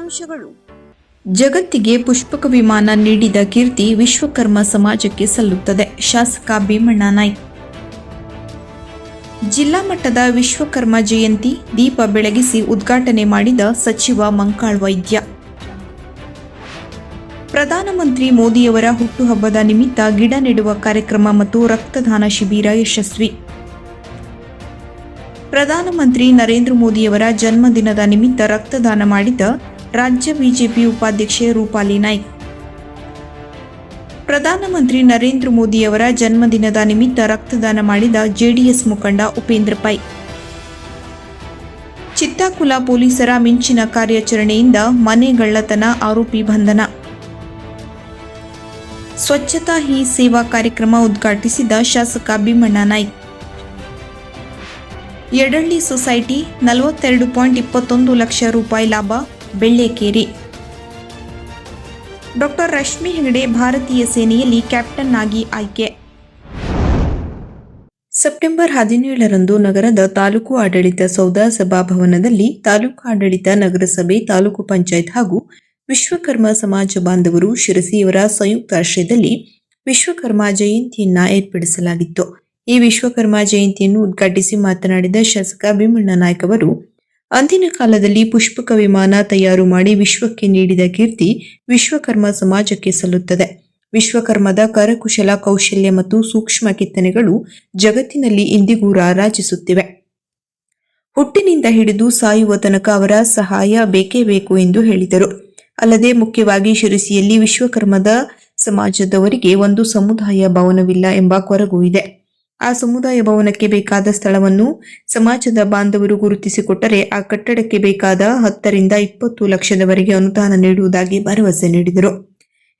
ಮುಖ್ಯಾಂಶಗಳು ಜಗತ್ತಿಗೆ ಪುಷ್ಪಕ ವಿಮಾನ ನೀಡಿದ ಕೀರ್ತಿ ವಿಶ್ವಕರ್ಮ ಸಮಾಜಕ್ಕೆ ಸಲ್ಲುತ್ತದೆ, ಶಾಸಕ ಭೀಮಣ್ಣ ನಾಯ್ಕ್. ಜಿಲ್ಲಾ ಮಟ್ಟದ ವಿಶ್ವಕರ್ಮ ಜಯಂತಿ ದೀಪ ಬೆಳಗಿಸಿ ಉದ್ಘಾಟನೆ ಮಾಡಿದ ಸಚಿವ ಮಂಕಾಳ್ ವೈದ್ಯ. ಪ್ರಧಾನಮಂತ್ರಿ ಮೋದಿಯವರ ಹುಟ್ಟುಹಬ್ಬದ ನಿಮಿತ್ತ ಗಿಡ ನೆಡುವ ಕಾರ್ಯಕ್ರಮ ಮತ್ತು ರಕ್ತದಾನ ಶಿಬಿರ ಯಶಸ್ವಿ. ಪ್ರಧಾನಮಂತ್ರಿ ನರೇಂದ್ರ ಮೋದಿಯವರ ಜನ್ಮದಿನದ ನಿಮಿತ್ತ ರಕ್ತದಾನ ಮಾಡಿದ ರಾಜ್ಯ ಬಿಜೆಪಿ ಉಪಾಧ್ಯಕ್ಷೆ ರೂಪಾಲಿ ನಾಯ್ಕ್. ಪ್ರಧಾನಮಂತ್ರಿ ನರೇಂದ್ರ ಮೋದಿಯವರ ಜನ್ಮದಿನದ ನಿಮಿತ್ತ ರಕ್ತದಾನ ಮಾಡಿದ ಜೆಡಿಎಸ್ ಮುಖಂಡ ಉಪೇಂದ್ರ ಪೈ ಚಿತ್ತಾಕುಲ ಪೊಲೀಸರ ಮಿಂಚಿನ ಕಾರ್ಯಾಚರಣೆಯಿಂದ ಮನೆಗಳ್ಳತನ ಆರೋಪಿ ಬಂಧನ. ಸ್ವಚ್ಛತಾ ಹಿ ಸೇವಾ ಕಾರ್ಯಕ್ರಮ ಉದ್ಘಾಟಿಸಿದ ಶಾಸಕ ಭೀಮಣ್ಣ ನಾಯ್ಕ್. ಯಡಳ್ಳಿ ಸೊಸೈಟಿ ನಲವತ್ತೆರಡು ಪಾಯಿಂಟ್ ಇಪ್ಪತ್ತೊಂದು ಲಕ್ಷ ರೂಪಾಯಿ ಲಾಭ ಬೆಳ್ಳೆಕೇರಿ. ಡಾಕ್ಟರ್ ರಶ್ಮಿ ಹೆಗಡೆ ಭಾರತೀಯ ಸೇನೆಯಲ್ಲಿ ಕ್ಯಾಪ್ಟನ್ ಆಗಿ ಆಯ್ಕೆ. ಸೆಪ್ಟೆಂಬರ್ ಹದಿನೇಳರಂದು ನಗರದ ತಾಲೂಕು ಆಡಳಿತ ಸೌಧ ಸಭಾಭವನದಲ್ಲಿ ತಾಲೂಕು ಆಡಳಿತ ನಗರಸಭೆ ತಾಲೂಕು ಪಂಚಾಯತ್ ಹಾಗೂ ವಿಶ್ವಕರ್ಮ ಸಮಾಜ ಬಾಂಧವರು ಶಿರಸಿಯವರ ಸಂಯುಕ್ತ ಆಶ್ರಯದಲ್ಲಿ ವಿಶ್ವಕರ್ಮ ಜಯಂತಿಯನ್ನ ಏರ್ಪಡಿಸಲಾಗಿತ್ತು. ಈ ವಿಶ್ವಕರ್ಮ ಜಯಂತಿಯನ್ನು ಉದ್ಘಾಟಿಸಿ ಮಾತನಾಡಿದ ಶಾಸಕ ಭೀಮಣ್ಣ ನಾಯ್ಕ ಅವರು ಅಂದಿನ ಕಾಲದಲ್ಲಿ ಪುಷ್ಪಕ ವಿಮಾನ ತಯಾರು ಮಾಡಿ ವಿಶ್ವಕ್ಕೆ ನೀಡಿದ ಕೀರ್ತಿ ವಿಶ್ವಕರ್ಮ ಸಮಾಜಕ್ಕೆ ಸಲ್ಲುತ್ತದೆ. ವಿಶ್ವಕರ್ಮದ ಕರಕುಶಲ ಕೌಶಲ್ಯ ಮತ್ತು ಸೂಕ್ಷ್ಮ ಕೆತ್ತನೆಗಳು ಜಗತ್ತಿನಲ್ಲಿ ಇಂದಿಗೂ ರಾರಾಜಿಸುತ್ತಿವೆ. ಹುಟ್ಟಿನಿಂದ ಹಿಡಿದು ಸಾಯುವ ತನಕ ಅವರ ಸಹಾಯ ಬೇಕೇ ಬೇಕು ಎಂದು ಹೇಳಿದರು. ಅಲ್ಲದೆ ಮುಖ್ಯವಾಗಿ ಶಿರಸಿಯಲ್ಲಿ ವಿಶ್ವಕರ್ಮದ ಸಮಾಜದವರಿಗೆ ಒಂದು ಸಮುದಾಯ ಭವನವಿಲ್ಲ ಎಂಬ ಕೊರಗು ಇದೆ. ಆ ಸಮುದಾಯ ಭವನಕ್ಕೆ ಬೇಕಾದ ಸ್ಥಳವನ್ನು ಸಮಾಜದ ಬಾಂಧವರು ಗುರುತಿಸಿಕೊಟ್ಟರೆ ಆ ಕಟ್ಟಡಕ್ಕೆ ಬೇಕಾದ ಹತ್ತರಿಂದ ಇಪ್ಪತ್ತು ಲಕ್ಷದವರೆಗೆ ಅನುದಾನ ನೀಡುವುದಾಗಿ ಭರವಸೆ ನೀಡಿದರು.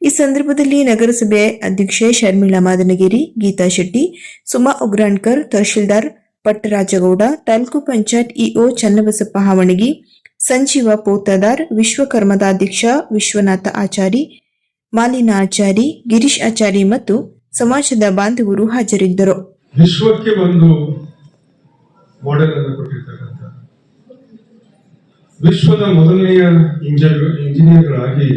ಈ ಸಂದರ್ಭದಲ್ಲಿ ನಗರಸಭೆ ಅಧ್ಯಕ್ಷೆ ಶರ್ಮಿಳಾ ಮಾದನಗಿರಿ, ಗೀತಾ ಶೆಟ್ಟಿ, ಸುಮಾ ಉಗ್ರಾಣ್ಕರ್, ತಹಶೀಲ್ದಾರ್ ಪಟ್ಟರಾಜಗೌಡ, ತಾಲೂಕು ಪಂಚಾಯತ್ ಇಒ ಚನ್ನಬಸಪ್ಪ ಹಾವಣಗಿ, ಸಂಜೀವ ಪೋತದಾರ್ ವಿಶ್ವಕರ್ಮದ ಅಧ್ಯಕ್ಷ ವಿಶ್ವನಾಥ ಆಚಾರಿ, ಮಾಲಿನ ಆಚಾರಿ, ಗಿರೀಶ್ ಆಚಾರಿ ಮತ್ತು ಸಮಾಜದ ಬಾಂಧವರು ಹಾಜರಿದ್ದರು. ವಿಶ್ವಕ್ಕೆ ಒಂದು ಮಾಡೆಲ್ ಅನ್ನು ಕೊಟ್ಟಿರ್ತಕ್ಕಂಥ ವಿಶ್ವದ ಮೊದಲನೆಯ ಇಂಜಿನಿಯರ್ ಇಂಜಿನಿಯರ್ಗಳಾಗಿ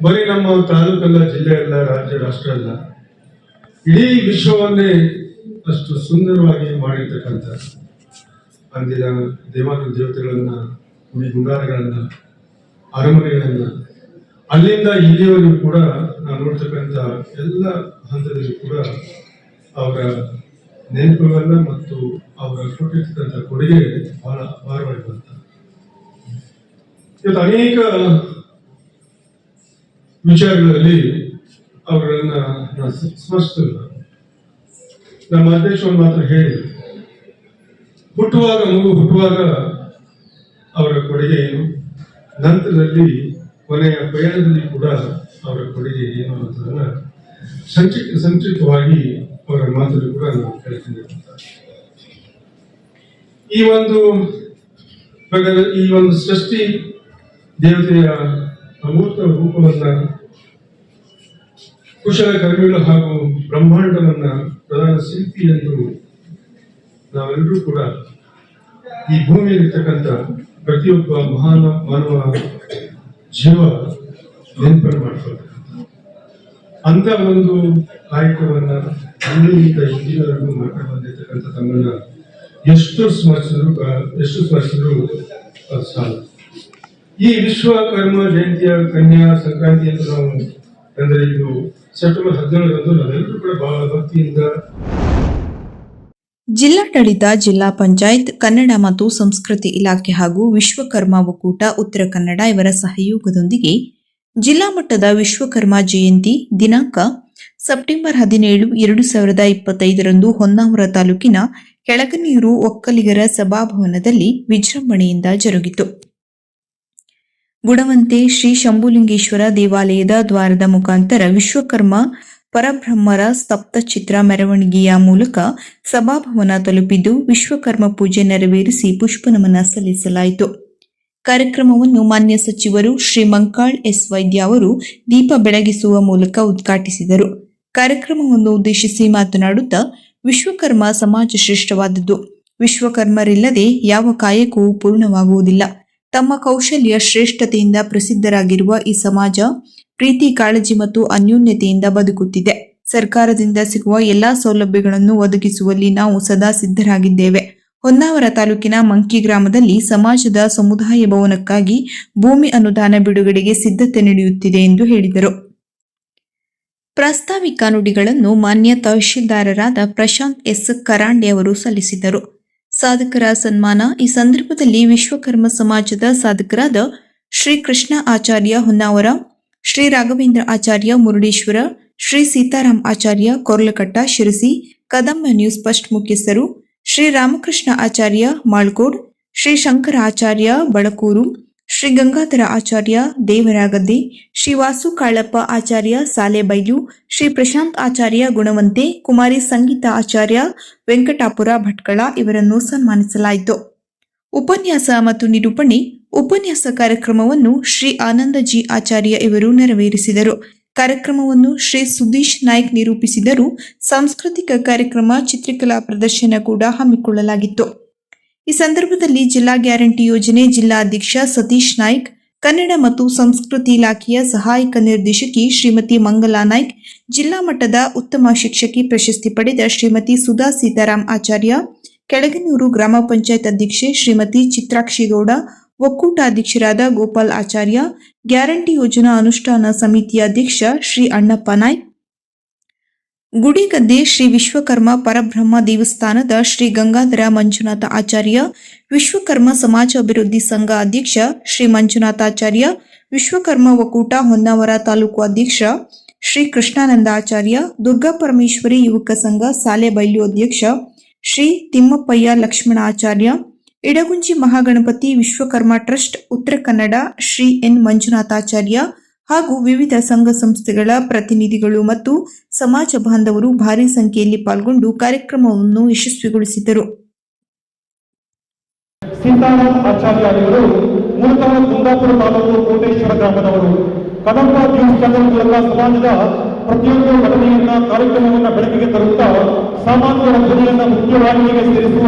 ಬರೀ ನಮ್ಮ ತಾಲೂಕಲ್ಲ ಜಿಲ್ಲೆ ಅಲ್ಲ ರಾಜ್ಯ ರಾಷ್ಟ್ರ ಅಲ್ಲ ಇಡೀ ವಿಶ್ವವನ್ನೇ ಅಷ್ಟು ಸುಂದರವಾಗಿ ಮಾಡಿರ್ತಕ್ಕಂಥ ಅಂದಿನ ದೇವಾನು ದೇವತೆಗಳನ್ನ, ಗುಡಿ ಗುಂಡಾರಗಳನ್ನ, ಅರಮನೆಗಳನ್ನ, ಅಲ್ಲಿಂದ ಇಲ್ಲಿಯವರೆಗೂ ಕೂಡ ನಾವು ನೋಡ್ತಕ್ಕಂಥ ಎಲ್ಲ ಹಂತದಲ್ಲಿ ಕೂಡ ಅವರ ನೆನಪುಗಳನ್ನ ಮತ್ತು ಅವರ ಕೊಟ್ಟಿರ್ತಕ್ಕಂಥ ಕೊಡುಗೆ ಬಹಳ ಭಾರವಾಗಿರುವಂತ ಇವತ್ತು ಅನೇಕ ವಿಚಾರಗಳಲ್ಲಿ ಅವರನ್ನ ನಾನು ಸ್ಮರಿಸ್ತಿಲ್ಲ. ನಮ್ಮ ಅಧ್ಯಕ್ಷ ಮಾತ್ರ ಹೇಳಿ ಹುಟ್ಟುವಾಗ ಮಗು ಹುಟ್ಟುವಾಗ ಅವರ ಕೊಡುಗೆ ಏನು? ನಂತರದಲ್ಲಿ ಕೊನೆಯ ಪ್ರಯಾಣದಲ್ಲಿ ಕೂಡ ಅವರ ಕೊಡುಗೆ ಏನು ಅನ್ನೋದನ್ನ ಸಂಚಿತ ಸಂಕ್ಷಿಪ್ತವಾಗಿ ಅವರ ಮಾತನ್ನು ಕೂಡ ನಾವು ಕೇಳ್ತೀನಿ ಈ ಒಂದು ಈ ಒಂದು ಸೃಷ್ಟಿ ದೇವತೆಯ ಅಮೂರ್ತ ರೂಪವನ್ನ ಕುಶಲ ಕರ್ಮಿಗಳು ಹಾಗೂ ಬ್ರಹ್ಮಾಂಡವನ್ನ ಪ್ರಧಾನ ಶಿಲ್ಪಿ ಎಂದು ನಾವೆಲ್ಲರೂ ಕೂಡ ಈ ಭೂಮಿಯಲ್ಲಿರ್ತಕ್ಕಂಥ ಪ್ರತಿಯೊಬ್ಬ ಮಹಾನ ಮಾನವ ಜೀವ ನೆನಪನ್ನು ಮಾಡ್ಕೊಳ್ತಾರೆ ಅಂತ ಒಂದು ಕಾಯಕವನ್ನ ಅಂದಿನಿಂದ ಇಂದಿನವರೆಗೂ ಮಾಡ್ಕೊಂಡು ಬಂದಿರ್ತಕ್ಕಂಥ ತಮ್ಮನ್ನ ಎಷ್ಟು ಸ್ಮರಿಸಿದ್ರು ಎಷ್ಟು ಸ್ಮರಿಸಿದ್ರು ಅದು ಸಾಲ. ಈ ವಿಶ್ವಕರ್ಮ ಜಯಂತಿಯ ಕನ್ಯಾ ಸಂಕ್ರಾಂತಿ ಅಂತ ನಾವು ಅಂದ್ರೆ ಇದು ಸೆಪ್ಟೆಂಬರ್ ಹದಿನೇಳರಂದು ನಾವೆಲ್ಲರೂ ಕೂಡ ಬಹಳ ಭಕ್ತಿಯಿಂದ ಜಿಲ್ಲಾಡಳಿತ, ಜಿಲ್ಲಾ ಪಂಚಾಯತ್, ಕನ್ನಡ ಮತ್ತು ಸಂಸ್ಕೃತಿ ಇಲಾಖೆ ಹಾಗೂ ವಿಶ್ವಕರ್ಮ ಒಕ್ಕೂಟ, ಉತ್ತರ ಕನ್ನಡ ಇವರ ಸಹಯೋಗದೊಂದಿಗೆ ಜಿಲ್ಲಾ ಮಟ್ಟದ ವಿಶ್ವಕರ್ಮ ಜಯಂತಿ ದಿನಾಂಕ ಸೆಪ್ಟೆಂಬರ್ ಹದಿನೇಳು, ಎರಡು ಸಾವಿರದ ಇಪ್ಪತ್ತೈದರಂದು ಹೊನ್ನಾವರ ತಾಲೂಕಿನ ಕೆಳಗನೀರು ಒಕ್ಕಲಿಗರ ಸಭಾಭವನದಲ್ಲಿ ವಿಜೃಂಭಣೆಯಿಂದ ಜರುಗಿತು. ಗುಣವಂತೆ ಶ್ರೀ ಶಂಭುಲಿಂಗೇಶ್ವರ ದೇವಾಲಯದ ದ್ವಾರದ ಮುಖಾಂತರ ವಿಶ್ವಕರ್ಮ ಪರಬ್ರಹ್ಮರ ಸ್ತಬ್ಧಚಿತ್ರ ಮೆರವಣಿಗೆಯ ಮೂಲಕ ಸಭಾಭವನ ತಲುಪಿದ್ದು ವಿಶ್ವಕರ್ಮ ಪೂಜೆ ನೆರವೇರಿಸಿ ಪುಷ್ಪನಮನ ಸಲ್ಲಿಸಲಾಯಿತು. ಕಾರ್ಯಕ್ರಮವನ್ನು ಮಾನ್ಯ ಸಚಿವರು ಶ್ರೀ ಮಂಕಾಳ್ ಎಸ್ ವೈದ್ಯ ಅವರು ದೀಪ ಬೆಳಗಿಸುವ ಮೂಲಕ ಉದ್ಘಾಟಿಸಿದರು. ಕಾರ್ಯಕ್ರಮವನ್ನು ಉದ್ದೇಶಿಸಿ ಮಾತನಾಡುತ್ತಾ ವಿಶ್ವಕರ್ಮ ಸಮಾಜ ಶ್ರೇಷ್ಠವಾದದ್ದು. ವಿಶ್ವಕರ್ಮರಿಲ್ಲದೆ ಯಾವ ಕಾಯಕವೂ ಪೂರ್ಣವಾಗುವುದಿಲ್ಲ. ತಮ್ಮ ಕೌಶಲ್ಯ ಶ್ರೇಷ್ಠತೆಯಿಂದ ಪ್ರಸಿದ್ಧರಾಗಿರುವ ಈ ಸಮಾಜ ಪ್ರೀತಿ, ಕಾಳಜಿ ಮತ್ತು ಅನ್ಯೋನ್ಯತೆಯಿಂದ ಬದುಕುತ್ತಿದೆ. ಸರ್ಕಾರದಿಂದ ಸಿಗುವ ಎಲ್ಲಾ ಸೌಲಭ್ಯಗಳನ್ನು ಒದಗಿಸುವಲ್ಲಿ ನಾವು ಸದಾ ಸಿದ್ಧರಾಗಿದ್ದೇವೆ. ಹೊನ್ನಾವರ ತಾಲೂಕಿನ ಮಂಕಿ ಗ್ರಾಮದಲ್ಲಿ ಸಮಾಜದ ಸಮುದಾಯ ಭವನಕ್ಕಾಗಿ ಭೂಮಿ ಅನುದಾನ ಬಿಡುಗಡೆಗೆ ಸಿದ್ಧತೆ ನಡೆಯುತ್ತಿದೆ ಎಂದು ಹೇಳಿದರು. ಪ್ರಾಸ್ತಾವಿಕ ನುಡಿಗಳನ್ನು ಮಾನ್ಯ ತಹಶೀಲ್ದಾರರಾದ ಪ್ರಶಾಂತ್ ಎಸ್. ಕರಾಂಡೆ ಅವರು ಸಲ್ಲಿಸಿದರು. ಸಾಧಕರ ಸನ್ಮಾನ ಈ ಸಂದರ್ಭದಲ್ಲಿ ವಿಶ್ವಕರ್ಮ ಸಮಾಜದ ಸಾಧಕರಾದ ಶ್ರೀ ಕೃಷ್ಣ ಆಚಾರ್ಯ ಹೊನ್ನಾವರ, ಶ್ರೀ ರಾಘವೇಂದ್ರ ಆಚಾರ್ಯ ಮುರುಡೇಶ್ವರ, ಶ್ರೀ ಸೀತಾರಾಮ್ ಆಚಾರ್ಯ ಕೊರ್ಲಕಟ್ಟ ಶಿರಸಿ, ಕದಂಬ ನ್ಯೂಸ್ ಫಸ್ಟ್ ಮುಖ್ಯಸ್ಥರು ಶ್ರೀ ರಾಮಕೃಷ್ಣ ಆಚಾರ್ಯ ಮಾಳ್ಕೋಡ್ ಶ್ರೀ ಶಂಕರ ಆಚಾರ್ಯ ಬಳಕೂರು, ಶ್ರೀ ಗಂಗಾಧರ ಆಚಾರ್ಯ ದೇವರಾಗದ್ದೆ, ಶ್ರೀ ವಾಸು ಕಾಳಪ್ಪ ಆಚಾರ್ಯ ಸಾಲೆಬೈಲು, ಶ್ರೀ ಪ್ರಶಾಂತ್ ಆಚಾರ್ಯ ಗುಣವಂತೆ, ಕುಮಾರಿ ಸಂಗೀತ ಆಚಾರ್ಯ ವೆಂಕಟಾಪುರ ಭಟ್ಕಳ ಇವರನ್ನು ಸನ್ಮಾನಿಸಲಾಯಿತು. ಉಪನ್ಯಾಸ ಮತ್ತು ನಿರೂಪಣೆ, ಉಪನ್ಯಾಸ ಕಾರ್ಯಕ್ರಮವನ್ನು ಶ್ರೀ ಆನಂದಜಿ ಆಚಾರ್ಯ ಇವರು ನೆರವೇರಿಸಿದರು. ಕಾರ್ಯಕ್ರಮವನ್ನು ಶ್ರೀ ಸುದೀಶ್ ನಾಯ್ಕ್ ನಿರೂಪಿಸಿದರು ಸಾಂಸ್ಕೃತಿಕ ಕಾರ್ಯಕ್ರಮ, ಚಿತ್ರಕಲಾ ಪ್ರದರ್ಶನ ಕೂಡ ಹಮ್ಮಿಕೊಳ್ಳಲಾಗಿತ್ತು. ಈ ಸಂದರ್ಭದಲ್ಲಿ ಜಿಲ್ಲಾ ಗ್ಯಾರಂಟಿ ಯೋಜನೆ ಜಿಲ್ಲಾ ಅಧ್ಯಕ್ಷ ಸತೀಶ್ ನಾಯ್ಕ್, ಕನ್ನಡ ಮತ್ತು ಸಂಸ್ಕೃತಿ ಇಲಾಖೆಯ ಸಹಾಯಕ ನಿರ್ದೇಶಕಿ ಶ್ರೀಮತಿ ಮಂಗಲಾ ನಾಯ್ಕ್, ಜಿಲ್ಲಾ ಮಟ್ಟದ ಉತ್ತಮ ಶಿಕ್ಷಕಿ ಪ್ರಶಸ್ತಿ ಪಡೆದ ಶ್ರೀಮತಿ ಸುಧಾ ಸೀತಾರಾಮ್ ಆಚಾರ್ಯ, ಕೆಳಗನೂರು ಗ್ರಾಮ ಪಂಚಾಯತ್ ಅಧ್ಯಕ್ಷೆ ಶ್ರೀಮತಿ ಚಿತ್ರಾಕ್ಷಿಗೌಡ ಒಕ್ಕೂಟ ಅಧ್ಯಕ್ಷರಾದ ಗೋಪಾಲ್ ಆಚಾರ್ಯ, ಗ್ಯಾರಂಟಿ ಯೋಜನಾ ಅನುಷ್ಠಾನ ಸಮಿತಿಯ ಅಧ್ಯಕ್ಷ ಶ್ರೀ ಅಣ್ಣಪ್ಪ ನಾಯ್ಕ್ ಗುಡಿಗದ್ದೆ ಶ್ರೀ ವಿಶ್ವಕರ್ಮ ಪರಬ್ರಹ್ಮ ದೇವಸ್ಥಾನದ ಶ್ರೀ ಗಂಗಾಧರ ಮಂಜುನಾಥ ಆಚಾರ್ಯ, ವಿಶ್ವಕರ್ಮ ಸಮಾಜ ಅಭಿವೃದ್ಧಿ ಸಂಘ ಅಧ್ಯಕ್ಷ ಶ್ರೀ ಮಂಜುನಾಥಾಚಾರ್ಯ ವಿಶ್ವಕರ್ಮ ಒಕ್ಕೂಟ ಹೊನ್ನಾವರ ತಾಲೂಕು ಅಧ್ಯಕ್ಷ ಶ್ರೀ ಕೃಷ್ಣಾನಂದ ಆಚಾರ್ಯ, ದುರ್ಗಾ ಪರಮೇಶ್ವರಿ ಯುವಕ ಸಂಘ ಸಾಲೆಬೈಲು ಅಧ್ಯಕ್ಷ ಶ್ರೀ ತಿಮ್ಮಪ್ಪಯ್ಯ ಲಕ್ಷ್ಮಣ ಆಚಾರ್ಯ ಇಡಗುಂಜಿ ಮಹಾಗಣಪತಿ ವಿಶ್ವಕರ್ಮ ಟ್ರಸ್ಟ್ ಉತ್ತರ ಕನ್ನಡ ಶ್ರೀ ಎನ್ ಮಂಜುನಾಥಾಚಾರ್ಯ ಹಾಗೂ ವಿವಿಧ ಸಂಘ ಸಂಸ್ಥೆಗಳ ಪ್ರತಿನಿಧಿಗಳು ಮತ್ತು ಸಮಾಜ ಬಾಂಧವರು ಭಾರಿ ಸಂಖ್ಯೆಯಲ್ಲಿ ಪಾಲ್ಗೊಂಡು ಕಾರ್ಯಕ್ರಮವನ್ನು ಯಶಸ್ವಿಗೊಳಿಸಿದರು. ಮೂಲತಃ ಕುಂದಾಪುರ ತಾಲೂಕು ಕೋಟೇಶ್ವರ ಗ್ರಾಮದವರು. ಕದಂಬ ಮೂಲಕ ಸಮಾಜದ ಪ್ರತಿಯೊಂದು ಘಟನೆಯನ್ನ, ಕಾರ್ಯಕ್ರಮವನ್ನ ಬೆಳಕಿಗೆ ತರುತ್ತಾ, ಸಾಮಾನ್ಯ ರಚನೆಯನ್ನ ಮುಖ್ಯವಾಹಿನಿಗೆ ಸೇರಿಸುವ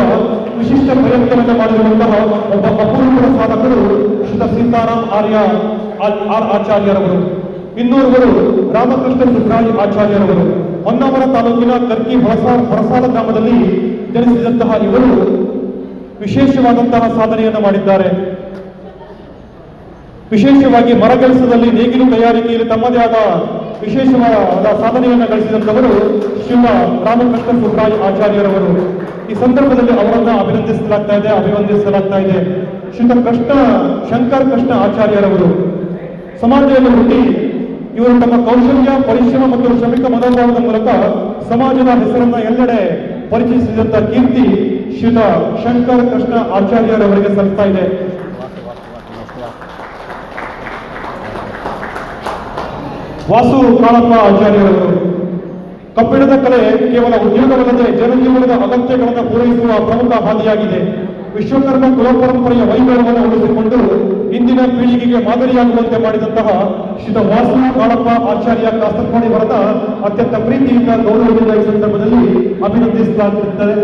ವಿಶಿಷ್ಟ ಪ್ರಯತ್ನವನ್ನು ಮಾಡಿರುವಂತಹ ಒಬ್ಬ ಅಪೂರ್ವ ಸಾಧಕರು ಶ್ರೀತ ಸೀತಾರಾಮ್ ಆರ್ಯ, ಆರ್ ಆಚಾರ್ಯರವರು. ಇನ್ನೋರ್ವರು ರಾಮಕೃಷ್ಣ ಸುಬ್ರಾಯ್ ಆಚಾರ್ಯರವರು. ಹೊನ್ನಾವರ ತಾಲೂಕಿನ ಕರ್ಕಿ ಹೊರಸ ಗ್ರಾಮದಲ್ಲಿ ಜನಿಸಿದಂತಹ ಇವರು ವಿಶೇಷವಾದಂತಹ ಸಾಧನೆಯನ್ನು ಮಾಡಿದ್ದಾರೆ. ವಿಶೇಷವಾಗಿ ಮರಗೆಲಸದಲ್ಲಿ ನೇಗಿಲು ತಯಾರಿಕೆಯಲ್ಲಿ ತಮ್ಮದೇ ಆದ ವಿಶೇಷವಾದ ಸಾಧನೆಯನ್ನು ಗಳಿಸಿದಂಥವರು ಶಿವ ರಾಮಕೃಷ್ಣ ಸುಬ್ರಾಯ್ ಆಚಾರ್ಯರವರು. ಈ ಸಂದರ್ಭದಲ್ಲಿ ಅವರನ್ನ ಅಭಿನಂದಿಸಲಾಗ್ತಾ ಇದೆ, ಅಭಿವಂದಿಸಲಾಗ್ತಾ ಇದೆ. ಶ್ರೀತ ಕೃಷ್ಣ, ಶಂಕರ್ ಕೃಷ್ಣ ಆಚಾರ್ಯರವರು. ಸಮಾಜದಲ್ಲಿ ಹುಟ್ಟಿ ಇವರು ತಮ್ಮ ಕೌಶಲ್ಯ, ಪರಿಶ್ರಮ ಮತ್ತು ಶ್ರಮಿಕ ಮನೋಭಾವದ ಮೂಲಕ ಸಮಾಜದ ಹೆಸರನ್ನ ಎಲ್ಲೆಡೆ ಪರಿಚಯಿಸಿದಂತ ಕೀರ್ತಿ ಶ್ರೀತ ಶಂಕರ್ ಕೃಷ್ಣ ಆಚಾರ್ಯರವರಿಗೆ ಸಲ್ತಾ ಇದೆ. ವಾಸು ಕಾಳಪ್ಪ ಆಚಾರ್ಯರವರು ಕಬ್ಬಿಣದ ಕಲೆ ಕೇವಲ ಉದ್ಯೋಗವಲ್ಲದೆ ಜನಜೀವನದ ಅಗತ್ಯಗಳನ್ನು ಪೂರೈಸುವ ಪ್ರಮುಖ ಹಾದಿಯಾಗಿದೆ. ವಿಶ್ವಕರ್ಮ ಕುಲಪರಂಪರೆಯ ವೈಭವವನ್ನು ಉಳಿಸಿಕೊಂಡು ಇಂದಿನ ಪೀಳಿಗೆಗೆ ಮಾದರಿಯಾಗುವಂತೆ ಮಾಡಿದಂತಹ ಶ್ರೀ ವಾಸು ಕಾಳಪ್ಪ ಆಚಾರ್ಯ ಕಾಸರವಾಡಿ ವರದ ಅತ್ಯಂತ ಪ್ರೀತಿಯಿಂದ ಗೌರವದಿಂದ ಈ ಸಂದರ್ಭದಲ್ಲಿ ಅಭಿನಂದಿಸಲಾಗುತ್ತದೆ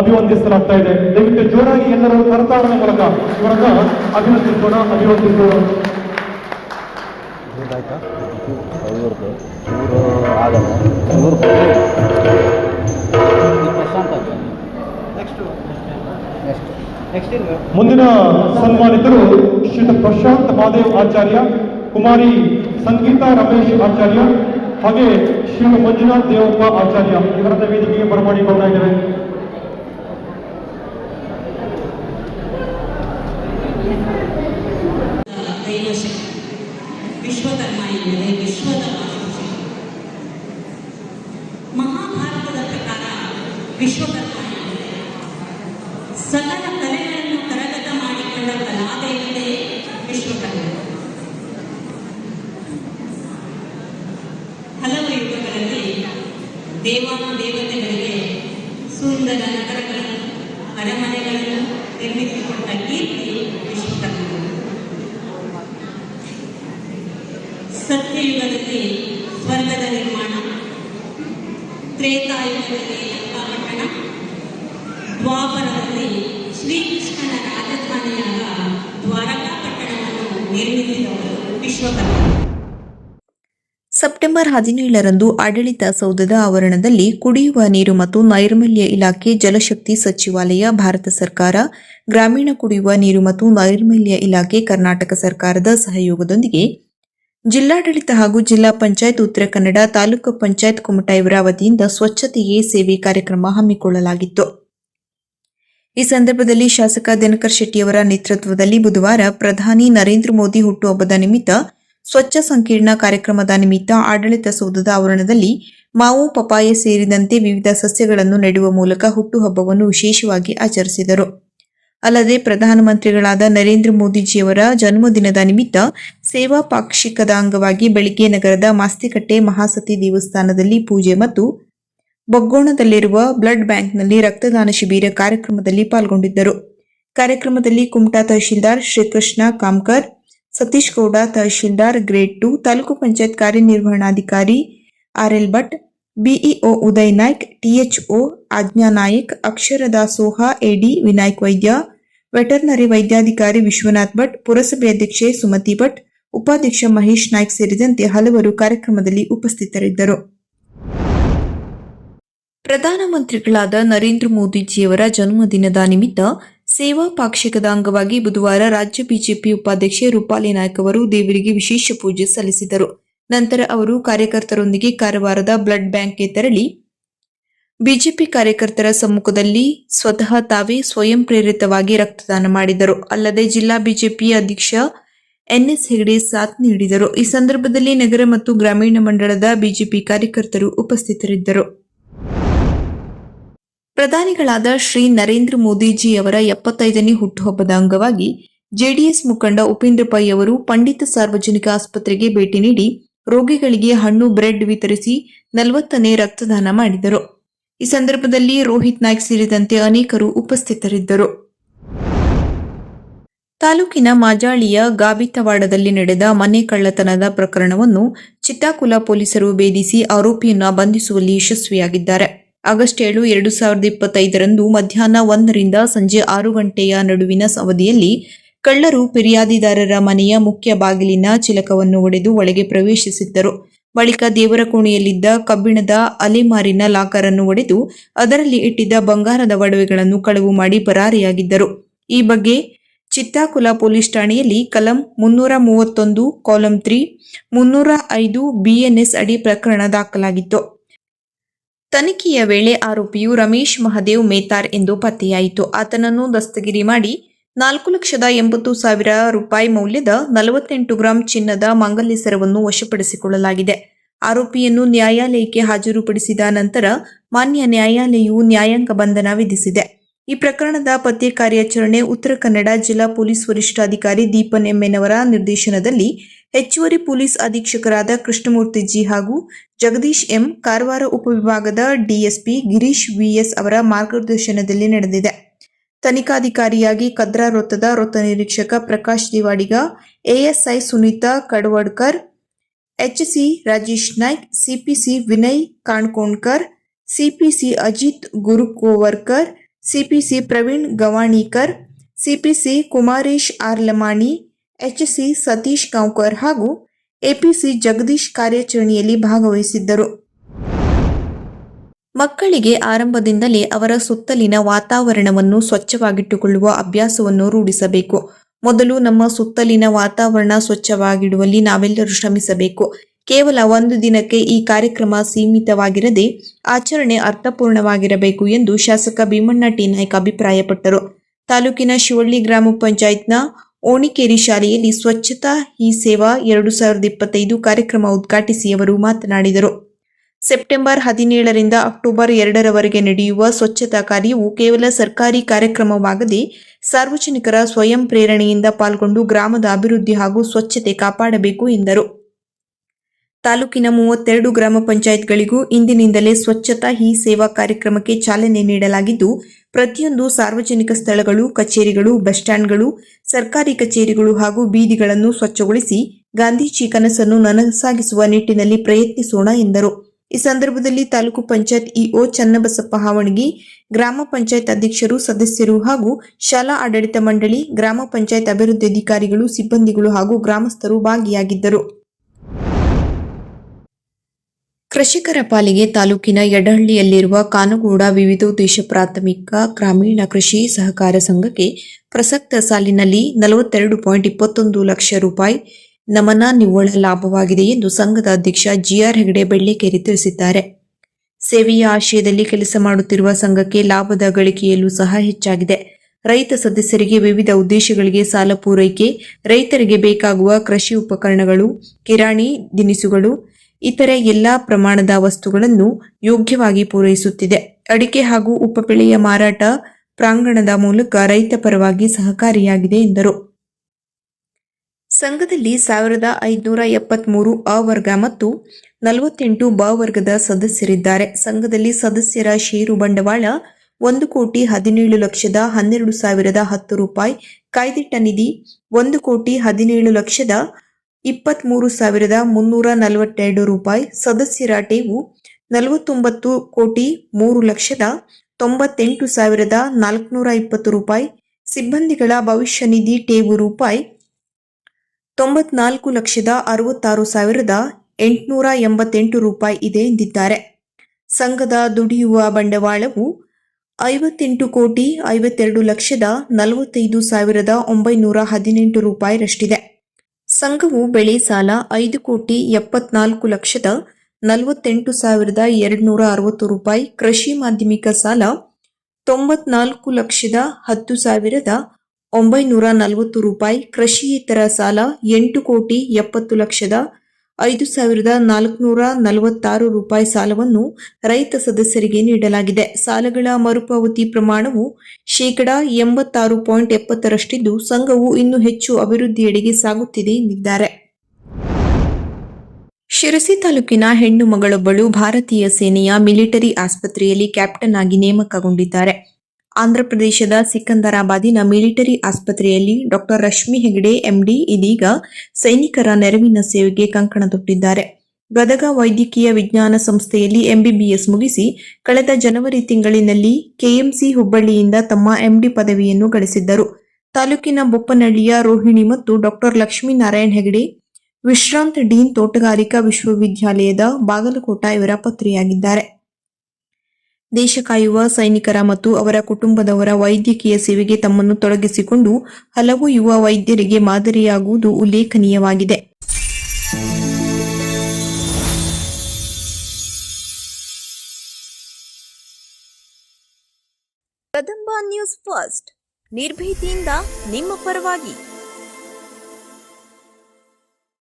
ಅಭಿವಂದಿಸಲಾಗ್ತಾ ಇದೆ. ದಯವಿಟ್ಟು ಜೋರಾಗಿ ಎಲ್ಲರೂ ಕರತಾಳದ ಮೂಲಕ ಇವರನ್ನ ಅಭಿನಂದಿಸೋಣ, ಅಭಿವಂದಿಸೋಣ. ಆಗಲ್ಲ ಮುಂದಿನ ಸನ್ಮಾನಿತರು ಶ್ರೀ ಪ್ರಶಾಂತ್ ಮಹಾದೇವ್ ಆಚಾರ್ಯ ಕುಮಾರಿ ಸಂಗೀತ ರಮೇಶ್ ಆಚಾರ್ಯ ಹಾಗೆ ಶ್ರೀ ಮಂಜುನಾಥ್ ದೇವಪ್ಪ ಆಚಾರ್ಯ. ಇವರನ್ನ ವೇದಿಕೆಗೆ ಬರಮಾಡಿಕೊಳ್ತಾ ಇದ್ದೇವೆ ದೈವಶಕ್ತಿ ವಿಶ್ವಕರ್ಮ ಎಂದರೆ ವಿಶ್ವದ ವಾಸ್ತುಶಿಲ್ಪ ಮಹಾಭಾರತದ ಪ್ರಕಾರ ವಿಶ್ವಕರ್ಮ ಎಂದರೆ ಸಕಲ ಕಲೆಗಳನ್ನು ಕರಗತ ಮಾಡಿಕೊಂಡ ಕಲಾದೇವತೆ ವಿಶ್ವಕರ್ಮ. ಹಲವು ಯುಗಗಳಲ್ಲಿ ದೇವಾನು ದೇವತೆಗಳಿಗೆ ಸುಂದರ ನಗರಗಳನ್ನು, ಅರಮನೆಗಳನ್ನು ನಿರ್ಮಿಸಿಕೊಟ್ಟ ಕೀರ್ತಿ ವಿಶ್ವಕರ್ಮ ಸತ್ಯಯುಗದಲ್ಲಿ ಸೆಪ್ಟೆಂಬರ್ ಹದಿನೇಳರಂದು ಆಡಳಿತ ಸೌಧದ ಆವರಣದಲ್ಲಿ ಕುಡಿಯುವ ನೀರು ಮತ್ತು ನೈರ್ಮಲ್ಯ ಇಲಾಖೆ ಜಲಶಕ್ತಿ ಸಚಿವಾಲಯ, ಭಾರತ ಸರ್ಕಾರ, ಗ್ರಾಮೀಣ ಕುಡಿಯುವ ನೀರು ಮತ್ತು ನೈರ್ಮಲ್ಯ ಇಲಾಖೆ, ಕರ್ನಾಟಕ ಸರ್ಕಾರದ ಸಹಯೋಗದೊಂದಿಗೆ ಜಿಲ್ಲಾಡಳಿತ ಹಾಗೂ ಜಿಲ್ಲಾ ಪಂಚಾಯತ್ ಉತ್ತರ ಕನ್ನಡ ತಾಲೂಕು ಪಂಚಾಯತ್ ಕುಮಟಾ ಇವರ ವತಿಯಿಂದ ಸ್ವಚ್ಛತೆಯೇ ಸೇವೆ ಕಾರ್ಯಕ್ರಮ ಹಮ್ಮಿಕೊಳ್ಳಲಾಗಿತ್ತು. ಈ ಸಂದರ್ಭದಲ್ಲಿ ಶಾಸಕ ದಿನಕರ್ ಶೆಟ್ಟಿಯವರ ನೇತೃತ್ವದಲ್ಲಿ ಬುಧವಾರ ಪ್ರಧಾನಿ ನರೇಂದ್ರ ಮೋದಿ ಹುಟ್ಟುಹಬ್ಬದ ನಿಮಿತ್ತ ಸ್ವಚ್ಛ ಸಂಕೀರ್ಣ ಕಾರ್ಯಕ್ರಮದ ನಿಮಿತ್ತ ಆಡಳಿತ ಸೌಧದ ಆವರಣದಲ್ಲಿ ಮಾವು ಪಪಾಯ ಸೇರಿದಂತೆ ವಿವಿಧ ಸಸ್ಯಗಳನ್ನು ನೆಡುವ ಮೂಲಕ ಹುಟ್ಟುಹಬ್ಬವನ್ನು ವಿಶೇಷವಾಗಿ ಆಚರಿಸಿದರು. ಅಲ್ಲದೆ ಪ್ರಧಾನಮಂತ್ರಿಗಳಾದ ನರೇಂದ್ರ ಮೋದಿಜಿಯವರ ಜನ್ಮದಿನದ ನಿಮಿತ್ತ ಸೇವಾ ಪಾಕ್ಷಿಕದ ಅಂಗವಾಗಿ ಬೆಳಿಗ್ಗೆ ನಗರದ ಮಾಸ್ತಿಕಟ್ಟೆ ಮಹಾಸತಿ ದೇವಸ್ಥಾನದಲ್ಲಿ ಪೂಜೆ ಮತ್ತು ಬೊಗ್ಗೋಣದಲ್ಲಿರುವ ಬ್ಲಡ್ ಬ್ಯಾಂಕ್ನಲ್ಲಿ ರಕ್ತದಾನ ಶಿಬಿರ ಕಾರ್ಯಕ್ರಮದಲ್ಲಿ ಪಾಲ್ಗೊಂಡಿದ್ದರು. ಕಾರ್ಯಕ್ರಮದಲ್ಲಿ ಕುಮಟಾ ತಹಶೀಲ್ದಾರ್ ಶ್ರೀಕೃಷ್ಣ ಕಾಮ್ಕರ್, ಸತೀಶ್ ಗೌಡ ತಹಶೀಲ್ದಾರ್ ಗ್ರೇಡ್ ಟು, ತಾಲೂಕು ಪಂಚಾಯತ್ ಕಾರ್ಯನಿರ್ವಹಣಾಧಿಕಾರಿ RL Bhat, BEO Uday Naik THO Ajna Nayak Akshara ದಾಸೋಹ ಎಡಿ ವಿನಾಯಕ್ ವೈದ್ಯ, ವೆಟರ್ನರಿ ವೈದ್ಯಾಧಿಕಾರಿ ವಿಶ್ವನಾಥ್ ಭಟ್, ಪುರಸಭೆ ಅಧ್ಯಕ್ಷೆ ಸುಮತಿ ಭಟ್, ಉಪಾಧ್ಯಕ್ಷ ಮಹೇಶ್ ನಾಯ್ಕ್ ಸೇರಿದಂತೆ ಹಲವರು ಕಾರ್ಯಕ್ರಮದಲ್ಲಿ ಉಪಸ್ಥಿತರಿದ್ದರು. ಪ್ರಧಾನಮಂತ್ರಿಗಳಾದ ನರೇಂದ್ರ ಮೋದಿಜಿಯವರ ಜನ್ಮದಿನದ ನಿಮಿತ್ತ ಸೇವಾ ಪಾಕ್ಷಿಕದ ಅಂಗವಾಗಿ ಬುಧವಾರ ರಾಜ್ಯ ಬಿಜೆಪಿ ಉಪಾಧ್ಯಕ್ಷೆ ರೂಪಾಲಿ ನಾಯ್ಕ್ ಅವರು ದೇವರಿಗೆ ವಿಶೇಷ ಪೂಜೆ ಸಲ್ಲಿಸಿದರು. ನಂತರ ಅವರು ಕಾರ್ಯಕರ್ತರೊಂದಿಗೆ ಕಾರವಾರದ ಬ್ಲಡ್ ಬ್ಯಾಂಕ್ಗೆ ತೆರಳಿ, ಬಿಜೆಪಿ ಕಾರ್ಯಕರ್ತರ ಸಮ್ಮುಖದಲ್ಲಿ ಸ್ವತಃ ತಾವೇ ಸ್ವಯಂ ಪ್ರೇರಿತವಾಗಿ ರಕ್ತದಾನ ಮಾಡಿದರು. ಅಲ್ಲದೆ ಜಿಲ್ಲಾ ಬಿಜೆಪಿ ಅಧ್ಯಕ್ಷ ಎನ್ಎಸ್ ಹೆಗಡೆ ಸಾಥ್ ನೀಡಿದರು. ಈ ಸಂದರ್ಭದಲ್ಲಿ ನಗರ ಮತ್ತು ಗ್ರಾಮೀಣ ಮಂಡಳದ ಬಿಜೆಪಿ ಕಾರ್ಯಕರ್ತರು ಉಪಸ್ಥಿತರಿದ್ದರು. ಪ್ರಧಾನಿಗಳಾದ ಶ್ರೀ ನರೇಂದ್ರ ಮೋದಿಜಿ ಅವರ ಎಪ್ಪತ್ತೈದನೇ ಹುಟ್ಟುಹಬ್ಬದ ಅಂಗವಾಗಿ ಜೆಡಿಎಸ್ ಮುಖಂಡ ಉಪೇಂದ್ರ ಪೈ ಅವರು ಪಂಡಿತ ಸಾರ್ವಜನಿಕ ಆಸ್ಪತ್ರೆಗೆ ಭೇಟಿ ನೀಡಿ ರೋಗಿಗಳಿಗೆ ಹಣ್ಣು, ಬ್ರೆಡ್ ವಿತರಿಸಿ ನಲವತ್ತನೇ ರಕ್ತದಾನ ಮಾಡಿದರು. ಈ ಸಂದರ್ಭದಲ್ಲಿ ರೋಹಿತ್ ನಾಯ್ಕ್ ಸೇರಿದಂತೆ ಅನೇಕರು ಉಪಸ್ಥಿತರಿದ್ದರು. ತಾಲೂಕಿನ ಮಾಜಾಳಿಯ ಗಾಬಿತವಾಡದಲ್ಲಿ ನಡೆದ ಮನೆ ಕಳ್ಳತನದ ಪ್ರಕರಣವನ್ನು ಚಿತ್ತಾಕುಲ ಪೊಲೀಸರು ಭೇದಿಸಿ ಆರೋಪಿಯನ್ನು ಬಂಧಿಸುವಲ್ಲಿ ಯಶಸ್ವಿಯಾಗಿದ್ದಾರೆ. ಆಗಸ್ಟ್ ಏಳು, ಎರಡು ಸಾವಿರದ ಇಪ್ಪತ್ತೈದರಂದು ಮಧ್ಯಾಹ್ನ ಒಂದರಿಂದ ಸಂಜೆ ಆರು ಗಂಟೆಯ ನಡುವಿನ ಅವಧಿಯಲ್ಲಿ ಕಳ್ಳರು ಫಿರ್ಯಾದಿದಾರರ ಮನೆಯ ಮುಖ್ಯ ಬಾಗಿಲಿನ ಚಿಲಕವನ್ನು ಒಡೆದು ಒಳಗೆ ಪ್ರವೇಶಿಸಿದ್ದರು. ಬಳಿಕ ದೇವರ ಕೋಣೆಯಲ್ಲಿದ್ದ ಕಬ್ಬಿಣದ ಅಲೆಮಾರಿನ ಲಾಕರ್ ಅನ್ನು ಒಡೆದು ಅದರಲ್ಲಿ ಇಟ್ಟಿದ್ದ ಬಂಗಾರದ ಒಡವೆಗಳನ್ನು ಕಳವು ಮಾಡಿ ಪರಾರಿಯಾಗಿದ್ದರು. ಈ ಬಗ್ಗೆ ಚಿತ್ತಾಕುಲ ಪೊಲೀಸ್ ಠಾಣೆಯಲ್ಲಿ ಕಲಂ ಮುನ್ನೂರ ಮೂವತ್ತೊಂದು, ಕಾಲಂ ತ್ರೀ, ಮುನ್ನೂರ ಐದು, ಬಿಎನ್ಎಸ್ ಅಡಿ ಪ್ರಕರಣ ದಾಖಲಾಗಿತ್ತು. ತನಿಖೆಯ ವೇಳೆ ಆರೋಪಿಯು ರಮೇಶ್ ಮಹದೇವ್ ಮೇತಾರ್ ಎಂದು ಪತ್ತೆಯಾಯಿತು. ಆತನನ್ನು ದಸ್ತಗಿರಿ ಮಾಡಿ ನಾಲ್ಕು ಲಕ್ಷದ ಎಂಬತ್ತು ಸಾವಿರ ರೂಪಾಯಿ ಮೌಲ್ಯದ ನಲವತ್ತೆಂಟು ಗ್ರಾಂ ಚಿನ್ನದ ಮಂಗಲ್ಯ ಸರವನ್ನು ವಶಪಡಿಸಿಕೊಳ್ಳಲಾಗಿದೆ. ಆರೋಪಿಯನ್ನು ನ್ಯಾಯಾಲಯಕ್ಕೆ ಹಾಜರುಪಡಿಸಿದ ನಂತರ ಮಾನ್ಯ ನ್ಯಾಯಾಲಯವು ನ್ಯಾಯಾಂಗ ಬಂಧನ ವಿಧಿಸಿದೆ. ಈ ಪ್ರಕರಣದ ಪತ್ತೆ ಕಾರ್ಯಾಚರಣೆ ಉತ್ತರ ಕನ್ನಡ ಜಿಲ್ಲಾ ಪೊಲೀಸ್ ವರಿಷ್ಠಾಧಿಕಾರಿ ದೀಪನ್ ಎಂಎನವರ ನಿರ್ದೇಶನದಲ್ಲಿ ಹೆಚ್ಚುವರಿ ಪೊಲೀಸ್ ಅಧೀಕ್ಷಕರಾದ ಕೃಷ್ಣಮೂರ್ತಿ ಜಿ ಹಾಗೂ ಜಗದೀಶ್ ಎಂ, ಕಾರವಾರ ಉಪವಿಭಾಗದ ಡಿಎಸ್ಪಿ ಗಿರೀಶ್ ವಿಎಸ್ ಅವರ ಮಾರ್ಗದರ್ಶನದಲ್ಲಿ ನಡೆದಿದೆ. ತನಿಖಾಧಿಕಾರಿಯಾಗಿ ಕದ್ರಾ ವೃತ್ತದ ವೃತ್ತ ನಿರೀಕ್ಷಕ Prakash Diwadiga, ASI Sunita Kadavadkar, HC Rajesh Naik, CPC Vinay Kankonkar, CPC Ajit Gurukovarkar, CPC Praveen Gavanikar, CPC Kumaresh R Lamani HC Satish Kankar ಹಾಗೂ ಎಪಿಸಿ ಜಗದೀಶ್ ಕಾರ್ಯಾಚರಣೆಯಲ್ಲಿ ಭಾಗವಹಿಸಿದ್ದರು. ಮಕ್ಕಳಿಗೆ ಆರಂಭದಿಂದಲೇ ಅವರ ಸುತ್ತಲಿನ ವಾತಾವರಣವನ್ನು ಸ್ವಚ್ಛವಾಗಿಟ್ಟುಕೊಳ್ಳುವ ಅಭ್ಯಾಸವನ್ನು ರೂಢಿಸಬೇಕು. ಮೊದಲು ನಮ್ಮ ಸುತ್ತಲಿನ ವಾತಾವರಣ ಸ್ವಚ್ಛವಾಗಿಡುವಲ್ಲಿ ನಾವೆಲ್ಲರೂ ಶ್ರಮಿಸಬೇಕು. ಕೇವಲ ಒಂದು ದಿನಕ್ಕೆ ಈ ಕಾರ್ಯಕ್ರಮ ಸೀಮಿತವಾಗಿರದೆ ಆಚರಣೆ ಅರ್ಥಪೂರ್ಣವಾಗಿರಬೇಕು ಎಂದು ಶಾಸಕ ಭೀಮಣ್ಣ ಟಿ. ನಾಯ್ಕ ಅಭಿಪ್ರಾಯಪಟ್ಟರು. ತಾಲೂಕಿನ ಶಿವಳ್ಳಿ ಗ್ರಾಮ ಪಂಚಾಯತ್ನ ಓಣಿಕೇರಿ ಶಾಲೆಯಲ್ಲಿ ಸ್ವಚ್ಛತಾ ಹಿ ಸೇವಾ ಎರಡು ಸಾವಿರದ ಇಪ್ಪತ್ತೈದು ಕಾರ್ಯಕ್ರಮ ಉದ್ಘಾಟಿಸಿ ಅವರು ಮಾತನಾಡಿದರು. ಸೆಪ್ಟೆಂಬರ್ ಹದಿನೇಳರಿಂದ ಅಕ್ಟೋಬರ್ ಎರಡರವರೆಗೆ ನಡೆಯುವ ಸ್ವಚ್ಛತಾ ಕಾರ್ಯವು ಕೇವಲ ಸರ್ಕಾರಿ ಕಾರ್ಯಕ್ರಮವಾಗದೆ ಸಾರ್ವಜನಿಕರ ಸ್ವಯಂ ಪ್ರೇರಣೆಯಿಂದ ಪಾಲ್ಗೊಂಡು ಗ್ರಾಮದ ಅಭಿವೃದ್ಧಿ ಹಾಗೂ ಸ್ವಚ್ಛತೆ ಕಾಪಾಡಬೇಕು ಎಂದರು. ತಾಲೂಕಿನ ಮೂವತ್ತೆರಡು ಗ್ರಾಮ ಪಂಚಾಯತ್ಗಳಿಗೂ ಇಂದಿನಿಂದಲೇ ಸ್ವಚ್ಛತಾ ಹಿ ಸೇವಾ ಕಾರ್ಯಕ್ರಮಕ್ಕೆ ಚಾಲನೆ ನೀಡಲಾಗಿದ್ದು, ಪ್ರತಿಯೊಂದು ಸಾರ್ವಜನಿಕ ಸ್ಥಳಗಳು, ಕಚೇರಿಗಳು, ಬಸ್ ಸ್ಟ್ಯಾಂಡ್ಗಳು, ಸರ್ಕಾರಿ ಕಚೇರಿಗಳು ಹಾಗೂ ಬೀದಿಗಳನ್ನು ಸ್ವಚ್ಛಗೊಳಿಸಿ ಗಾಂಧೀಜಿ ಕನಸನ್ನು ನನಸಾಗಿಸುವ ನಿಟ್ಟಿನಲ್ಲಿ ಪ್ರಯತ್ನಿಸೋಣ ಎಂದರು. ಈ ಸಂದರ್ಭದಲ್ಲಿ ತಾಲೂಕು ಪಂಚಾಯತ್ ಇಒ ಚನ್ನಬಸಪ್ಪ ಹಾವಣಗಿ, ಗ್ರಾಮ ಪಂಚಾಯತ್ ಅಧ್ಯಕ್ಷರು, ಸದಸ್ಯರು ಹಾಗೂ ಶಾಲಾ ಆಡಳಿತ ಮಂಡಳಿ, ಗ್ರಾಮ ಪಂಚಾಯತ್ ಅಭಿವೃದ್ಧಿ ಅಧಿಕಾರಿಗಳು, ಸಿಬ್ಬಂದಿಗಳು ಹಾಗೂ ಗ್ರಾಮಸ್ಥರು ಭಾಗಿಯಾಗಿದ್ದರು. ಕೃಷಿಕರ ಪಾಲಿಗೆ ತಾಲೂಕಿನ ಯಡಹಳ್ಳಿಯಲ್ಲಿರುವ ಕಾನಗೂಡ ವಿವಿಧೋದ್ದೇಶ ಪ್ರಾಥಮಿಕ ಗ್ರಾಮೀಣ ಕೃಷಿ ಸಹಕಾರ ಸಂಘಕ್ಕೆ ಪ್ರಸಕ್ತ ಸಾಲಿನಲ್ಲಿ ನಲವತ್ತೆರಡು ಪಾಯಿಂಟ್ ಇಪ್ಪತ್ತೊಂದು ಲಕ್ಷ ರೂಪಾಯಿ ನಮನ ನಿವ್ವಳ ಲಾಭವಾಗಿದೆ ಎಂದು ಸಂಘದ ಅಧ್ಯಕ್ಷ ಜಿಆರ್ ಹೆಗಡೆ ಬೆಳ್ಳಿಕೇರಿ ತಿಳಿಸಿದ್ದಾರೆ. ಸೇವೆಯ ಆಶಯದಲ್ಲಿ ಕೆಲಸ ಮಾಡುತ್ತಿರುವ ಸಂಘಕ್ಕೆ ಲಾಭದ ಗಳಿಕೆಯಲ್ಲೂ ಸಹ ಹೆಚ್ಚಾಗಿದೆ. ರೈತ ಸದಸ್ಯರಿಗೆ ವಿವಿಧ ಉದ್ದೇಶಗಳಿಗೆ ಸಾಲ ಪೂರೈಕೆ, ರೈತರಿಗೆ ಬೇಕಾಗುವ ಕೃಷಿ ಉಪಕರಣಗಳು, ಕಿರಾಣಿ, ದಿನಿಸುಗಳು ಇತರೆ ಎಲ್ಲಾ ಪ್ರಮಾಣದ ವಸ್ತುಗಳನ್ನು ಯೋಗ್ಯವಾಗಿ ಪೂರೈಸುತ್ತಿದೆ. ಅಡಿಕೆ ಹಾಗೂ ಉಪಬೆಳೆಯ ಮಾರಾಟ ಪ್ರಾಂಗಣದ ಮೂಲಕ ರೈತ ಪರವಾಗಿ ಸಹಕಾರಿಯಾಗಿದೆ ಎಂದರು. ಸಂಘದಲ್ಲಿ ಸಾವಿರದ ಐದುನೂರ ಎಪ್ಪತ್ಮೂರು ಅ ವರ್ಗ ಮತ್ತು ನಲವತ್ತೆಂಟು ಬ ವರ್ಗದ ಸದಸ್ಯರಿದ್ದಾರೆ. ಸಂಘದಲ್ಲಿ ಸದಸ್ಯರ ಷೇರು ಬಂಡವಾಳ ಒಂದು ಕೋಟಿ ಹದಿನೇಳು ಲಕ್ಷದ ಹನ್ನೆರಡು ಸಾವಿರದ ಹತ್ತು ರೂಪಾಯಿ. ಕಾಯ್ದಿಟ್ಟ ನಿಧಿ ಒಂದು ಕೋಟಿ ಹದಿನೇಳು ಲಕ್ಷದ ಇಪ್ಪತ್ತ್ಮೂರು ಸಾವಿರದ ಮುನ್ನೂರ ನಲವತ್ತೆರಡು ರೂಪಾಯಿ ಸದಸ್ಯರ ಟೇವು ನಲವತ್ತೊಂಬತ್ತು ಕೋಟಿ ಮೂರು ಲಕ್ಷದ ತೊಂಬತ್ತೆಂಟು ಸಾವಿರದ ನಾಲ್ಕುನೂರ ಇಪ್ಪತ್ತು ರೂಪಾಯಿ. ಸಿಬ್ಬಂದಿಗಳ ಭವಿಷ್ಯ ನಿಧಿ ಟೇವು ರೂಪಾಯಿ ತೊಂಬತ್ನಾಲ್ಕು ಲಕ್ಷದ ಅರವತ್ತಾರು ಸಾವಿರದ ಎಂಟುನೂರ ಎಂಬತ್ತೆಂಟು ರೂಪಾಯಿ ಇದೆ ಎಂದಿದ್ದಾರೆ. ಸಂಘದ ದುಡಿಯುವ ಬಂಡವಾಳವು ಐವತ್ತೆಂಟು ಕೋಟಿ ಐವತ್ತೆರಡು ಲಕ್ಷದ ನಲವತ್ತೈದು ಸಾವಿರದ ಒಂಬೈನೂರ ಹದಿನೆಂಟು ರೂಪಾಯಿರಷ್ಟಿದೆ. ಸಂಘವು ಬೆಳೆ ಸಾಲ ಐದು ಕೋಟಿ ಎಪ್ಪತ್ನಾಲ್ಕು ಲಕ್ಷದ ನಲವತ್ತೆಂಟು ಸಾವಿರದ ಎರಡುನೂರ ಅರವತ್ತು ರೂಪಾಯಿ ಕೃಷಿ ಮಾಧ್ಯಮಿಕ ಸಾಲ ತೊಂಬತ್ನಾಲ್ಕು ಲಕ್ಷದ ಹತ್ತು ಸಾವಿರದ ಒಂಬೈನೂರ ನಲವತ್ತು ರೂಪಾಯಿ ಕೃಷಿಯೇತರ ಸಾಲ ಎಂಟು ಕೋಟಿ ಎಪ್ಪತ್ತು ಲಕ್ಷದ ಐದು ಸಾವಿರದ ನಾಲ್ಕುನೂರ ನಲವತ್ತಾರು ರೂಪಾಯಿ ಸಾಲವನ್ನು ರೈತ ಸದಸ್ಯರಿಗೆ ನೀಡಲಾಗಿದೆ. ಸಾಲಗಳ ಮರುಪಾವತಿ ಪ್ರಮಾಣವು ಶೇಕಡಾ ಎಂಬತ್ತಾರು ಪಾಯಿಂಟ್ ಎಪ್ಪತ್ತರಷ್ಟಿದ್ದು, ಸಂಘವು ಇನ್ನೂ ಹೆಚ್ಚು ಅಭಿವೃದ್ಧಿಯೆಡೆಗೆ ಸಾಗುತ್ತಿದೆ ಎಂದಿದ್ದಾರೆ. ಶಿರಸಿ ತಾಲೂಕಿನ ಹೆಣ್ಣು ಮಗಳೊಬ್ಬಳು ಭಾರತೀಯ ಸೇನೆಯ ಮಿಲಿಟರಿ ಆಸ್ಪತ್ರೆಯಲ್ಲಿ ಕ್ಯಾಪ್ಟನ್ ಆಗಿ ನೇಮಕಗೊಂಡಿದ್ದಾರೆ. ಆಂಧ್ರಪ್ರದೇಶದ ಸಿಕಂದರಾಬಾದಿನ ಮಿಲಿಟರಿ ಆಸ್ಪತ್ರೆಯಲ್ಲಿ ಡಾಕ್ಟರ್ ರಶ್ಮಿ ಹೆಗಡೆ, ಎಂಡಿ, ಇದೀಗ ಸೈನಿಕರ ನೆರವಿನ ಸೇವೆಗೆ ಕಂಕಣ ತೊಟ್ಟಿದ್ದಾರೆ ಗದಗ ವೈದ್ಯಕೀಯ ವಿಜ್ಞಾನ ಸಂಸ್ಥೆಯಲ್ಲಿ ಎಂಬಿಬಿಎಸ್ ಮುಗಿಸಿ ಕಳೆದ ಜನವರಿ ತಿಂಗಳಿನಲ್ಲಿ ಕೆಎಂಸಿ ಹುಬ್ಬಳ್ಳಿಯಿಂದ ತಮ್ಮ ಎಂಡಿ ಪದವಿಯನ್ನು ಗಳಿಸಿದ್ದರು. ತಾಲೂಕಿನ ಬೊಪ್ಪನಹಳ್ಳಿಯ ರೋಹಿಣಿ ಮತ್ತು ಡಾಕ್ಟರ್ ಲಕ್ಷ್ಮೀನಾರಾಯಣ ಹೆಗಡೆ, ವಿಶ್ರಾಂತ ಡೀನ್ ತೋಟಗಾರಿಕಾ ವಿಶ್ವವಿದ್ಯಾಲಯದ ಬಾಗಲಕೋಟ ಇವರ ಪತ್ರಿಯಾಗಿದ್ದಾರೆ. ದೇಶ ಕಾಯುವ ಸೈನಿಕರ ಮತ್ತು ಅವರ ಕುಟುಂಬದವರ ವೈದ್ಯಕೀಯ ಸೇವೆಗೆ ತಮ್ಮನ್ನು ತೊಡಗಿಸಿಕೊಂಡು ಹಲವು ಯುವ ವೈದ್ಯರಿಗೆ ಮಾದರಿಯಾಗುವುದು ಉಲ್ಲೇಖನೀಯವಾಗಿದೆ. Kadamba News First. ನಿರ್ಭೀತಿಯಿಂದ ನಿಮ್ಮ ಪರವಾಗಿ.